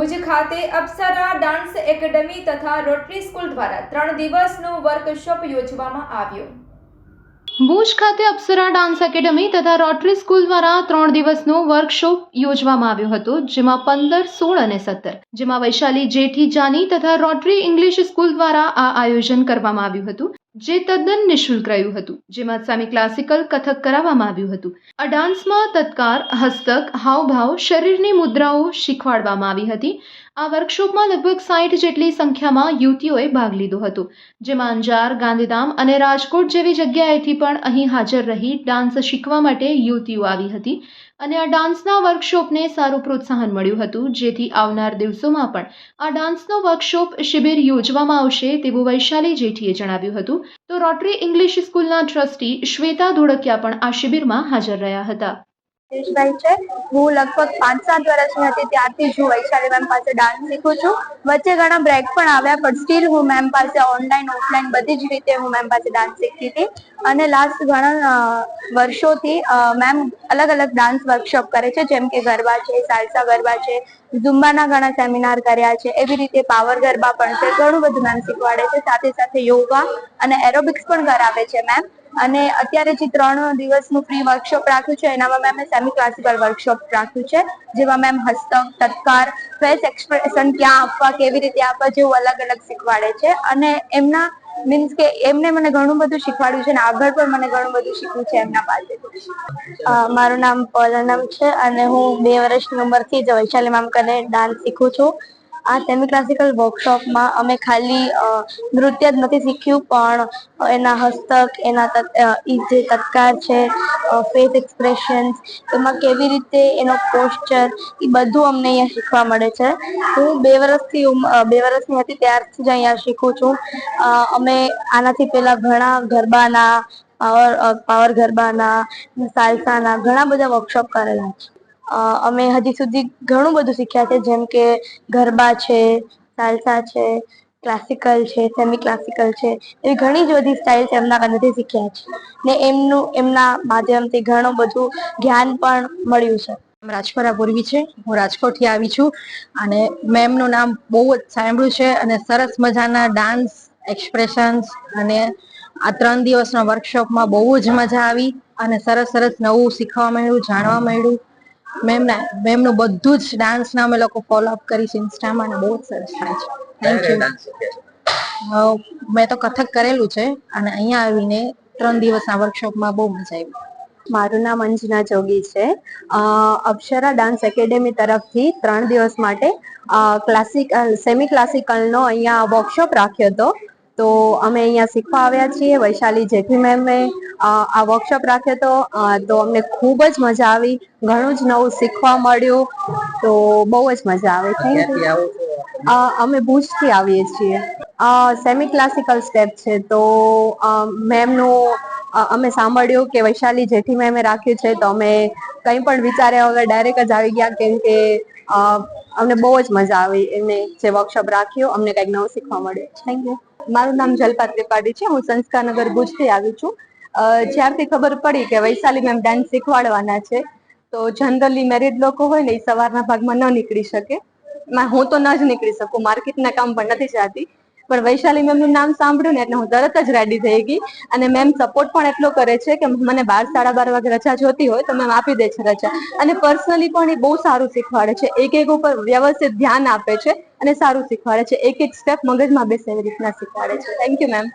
ભુજ ખાતે Apsara dance academy તથા Rotary school દ્વારા ત્રણ દિવસનો વર્કશોપ યોજવામાં આવ્યો. ભુજ ખાતે અપ્સરા ડાન્સ એકેડમી તથા રોટરી સ્કૂલ દ્વારા ત્રણ દિવસનો વર્કશોપ યોજવામાં આવ્યો હતો, જેમાં પંદર, સોળ અને સત્તર. જેમાં વૈશાલી જેઠી જાની તથા રોટરી ઇંગ્લિશ સ્કૂલ દ્વારા આ આયોજન કરવામાં આવ્યું હતું. જે તદ્દન નિઃશુલ્ક રહ્યું હતું, જેમાં સામે ક્લાસિકલ કથક કરાવવામાં આવ્યું હતું. આ ડાન્સમાં તત્કાર હસ્તક, હાવભાવ, શરીરની મુદ્રાઓ શીખવાડવામાં આવી હતી. આ વર્કશોપમાં લગભગ સાઠ જેટલી સંખ્યામાં યુવતીઓએ ભાગ લીધો હતો. જેમાં અંજાર, ગાંધીધામ અને રાજકોટ જેવી જગ્યાએથી પણ અહીં હાજર રહી ડાન્સ શીખવા માટે યુવતીઓ આવી હતી અને આ ડાન્સના વર્કશોપને સારું પ્રોત્સાહન મળ્યું હતું. જેથી આવનાર દિવસોમાં પણ આ ડાન્સનો વર્કશોપ શિબિર યોજવામાં આવશે તેવું વૈશાલી જેઠીએ જણાવ્યું હતું. તો રોટરી ઇંગ્લિશ સ્કૂલના ટ્રસ્ટી શ્વેતા ધોળકિયા પણ આ શિબિરમાં હાજર રહ્યા હતા. દેશભાઈ છે. હું લગભગ પાંચ સાત વર્ષની હતી, ત્યારથી જ હું વૈશાલી મેમ પાસે ડાન્સ શીખું છું. વચ્ચે ઘણા બ્રેક પણ આવ્યા, પણ સ્ટીલ હું મેમ પાસે ઓનલાઈન ઓફલાઈન બધી જ રીતે હું મેમ પાસે ડાન્સ શીખતી હતી. અને લાસ્ટ ઘણા વર્ષોથી મેમ અલગ અલગ ડાન્સ વર્કશોપ કરે છે, જેમ કે ગરબા છે, સાલસા ગરબા છે ઝુમ્બાના ઘણા સેમિનાર કર્યા છે, એવી રીતે પાવર ગરબા પણ છે, ઘણું બધું મેમ શીખવાડે છે. સાથે સાથે યોગા અને એરોબિક્સ પણ કરાવે છે મેમ અને અત્યારે જે ત્રણ દિવસનું ફ્રી વર્કશોપ રાખ્યું છે, એનામાં મેમે સેમી ક્લાસિકલ વર્કશોપ રાખ્યું છે, જેમાં મેમ હસ્તક, તત્કાર ફેસ એક્સપ્રેશન ક્યાં આપવા, કેવી રીતે આપવા જેવું અલગ અલગ શીખવાડે છે. અને એમના મીન્સ કે એમને મને ઘણું બધું શીખવાડ્યું છે અને આગળ પણ મને ઘણું બધું શીખવું છે એમના પાસેથી મારું નામ પલનમ છે અને હું બે વર્ષની ઉંમરથી જ વૈશાલી મામ કને ડાન્સ શીખું છું. આ સેમી ક્લાસિકલ વર્કશોપમાં અમે ખાલી નૃત્ય જ નથી શીખ્યું, પણ એના હસ્તક, એના જે તત્કાર છે ફેસ એક્સપ્રેશન્સ એમાં કેવી રીતે એનો પોસ્ચર એ બધું અમને અહીંયા શીખવા મળે છે. હું બે વર્ષથી બે વર્ષની હતી, ત્યારથી જ અહીંયા શીખું છું. અમે આનાથી પહેલા ઘણા ગરબાના, પાવર પાવર ગરબાના સાલસાના, ઘણા બધા વર્કશોપ કરેલા છે. અમે હજી સુધી ઘણું બધું શીખ્યા છે, જેમ કે ગરબા છે, સાલસા છે, ક્લાસિકલ છે સેમી ક્લાસિકલ છે, એવી ઘણી જ બધી સ્ટાઇલ્સ એમના પાસેથી શીખ્યા છે. ને એમનું, એમના માધ્યમથી ઘણું બધું જ્ઞાન પણ મળ્યું છે. રાજપરા પૂર્વી છે. હું રાજકોટથી આવી છું અને મેમનું નામ બહુ જ સાંભળ્યું છે અને સરસ મજાના ડાન્સ એક્સપ્રેશન્સ અને આ ત્રણ દિવસના વર્કશોપમાં બહુ જ મજા આવી અને સરસ સરસ નવું શીખવા મળ્યું, જાણવા મળ્યું. મેમના મેમનું બધું જ ડાન્સના અમે લોકો ફોલો અપ છે ઇન્સ્ટામાં અને બહુ જ સરસ થાય છે. થેન્ક યુ મેં તો કથક કરેલું છે અને અહીંયા આવીને ત્રણ દિવસના વર્કશોપમાં બહુ મજા આવી. મારું નામ અંજના જોગી છે. અક્ષરા ડાન્સ એકેડેમી તરફથી ત્રણ દિવસ માટે ક્લાસિકલ સેમી ક્લાસિકલનો અહીંયા વર્કશોપ રાખ્યો હતો. તો અમે અહીંયા શીખવા આવ્યા છીએ વૈશાલી જેઠી મેમે આ વર્કશોપ રાખ્યો હતો તો અમને ખૂબ જ મજા આવી ઘણું જ નવું શીખવા મળ્યું તો બહુ જ મજા આવે થેન્ક યુ અમે ભુજથી આવીએ છીએ. સેમી ક્લાસિકલ સ્ટેપ છે તો મેમનું અમે સાંભળ્યું કે વૈશાલી જેઠી મેમે રાખ્યું છે તો અમે કંઈ પણ વિચાર્યા વગર ડાયરેક્ટ જ આવી ગયા કેમ કે અમને બહુ જ મજા આવી એમને જે વર્કશોપ રાખ્યો અમને કંઈક નવું શીખવા મળ્યું. થેન્ક યુ મારું નામ જલપા ત્રિપાઠી છે. હું સંસ્કારનગર ભુજથી આવી છું. જ્યારથી ખબર પડી કે વૈશાલી મેમ ડાન્સ શીખવાડવાના છે, તો જનરલી મેરિડ લોકો હોય ને એ સવારના ભાગમાં ન નીકળી શકે. હું તો ન જ નીકળી શકું. માર્કેટના કામ પણ નથી જતી. પણ વૈશાલી મેમનું નામ સાંભળ્યું ને એટલે હું તરત જ રેડી થઈ ગઈ. અને મેમ સપોર્ટ પણ એટલો કરે છે કે મને બાર, સાડા બાર વાગે રજા જોતી હોય તો મેમ આપી દે છે રજા. અને પર્સનલી પણ એ બહુ સારું શીખવાડે છે. એક એક ઉપર વ્યવસ્થિત ધ્યાન આપે છે અને સારું શીખવાડે છે. એક એક સ્ટેપ મગજમાં બેસે એવી રીતના શીખવાડે છે. Thank you ma'am